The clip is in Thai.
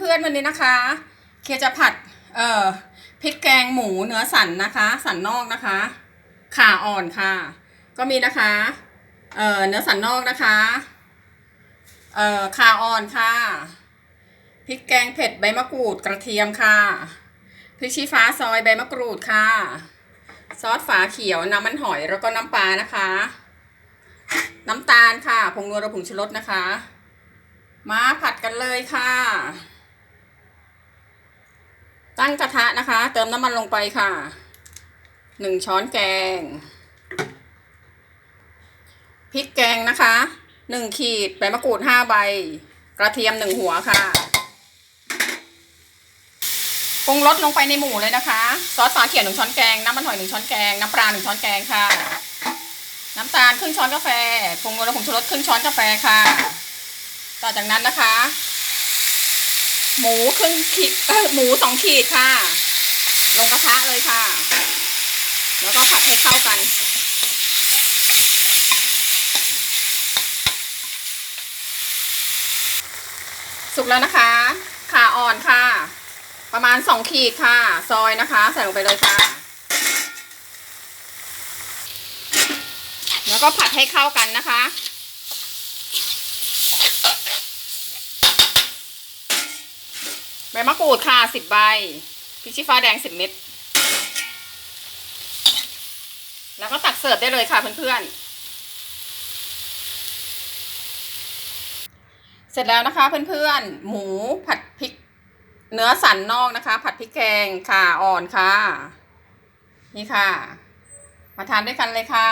เพื่อนๆวันนี้นะคะ เคจะผัดเอ่อพริกแกงหมูเนื้อสันนะคะ สันนอกนะคะขาอ่อนค่ะ ก็มีนะคะเอ่อเนื้อสันนอกนะคะเอ่อขาอ่อนค่ะพริกแกงเผ็ดใบมะกรูดกระเทียมค่ะพริกชี้ฟ้าซอยใบมะกรูดค่ะ ซอสฝาเขียวน้ำมันหอยแล้วก็น้ำปลานะคะ น้ำตาลค่ะผงนัวและผงชูรสนะคะ มาผัดกันเลยค่ะ ตั้งกระทะนะคะ เติมน้ำมันลงไปค่ะหนึ่งช้อนแกงพริกแกงนะคะหนึ่งขีดใบมะกรูดห้าใบ กระเทียมหนึ่งหัวค่ะปรุงรสลงไปในหมูเลยนะคะ ซอสฝาเขียวหนึ่งช้อนแกง น้ำมันหอยหนึ่งช้อนแกง น้ำปลาหนึ่งช้อนแกงค่ะ น้ำตาลครึ่งช้อนกาแฟผงนัวและผงชูรสครึ่งช้อนกาแฟค่ะ ต่อจากนั้นนะคะ หมูครึ่งขีดเอ้ยหมูสองขีดค่ะ ลงกระทะเลยค่ะ แล้วก็ผัดให้เข้ากัน สุกแล้วนะคะ ขาอ่อนค่ะ ประมาณสองขีดค่ะ ซอยนะคะ ใส่ลงไปเลยค่ะ แล้วก็ผัดให้เข้ากันนะคะ ใบมะกรูดค่ะสิบใบพริกชี้ฟ้าแดงสิบเม็ด แล้วก็ตักเสิร์ฟได้เลยค่ะเพื่อนๆ เสร็จแล้วนะคะเพื่อนๆ หมูผัดพริก เนื้อสันนอกนะคะ ผัดพริกแกงค่ะอ่อนค่ะ นี่ค่ะ มาทานด้วยกันเลยค่ะ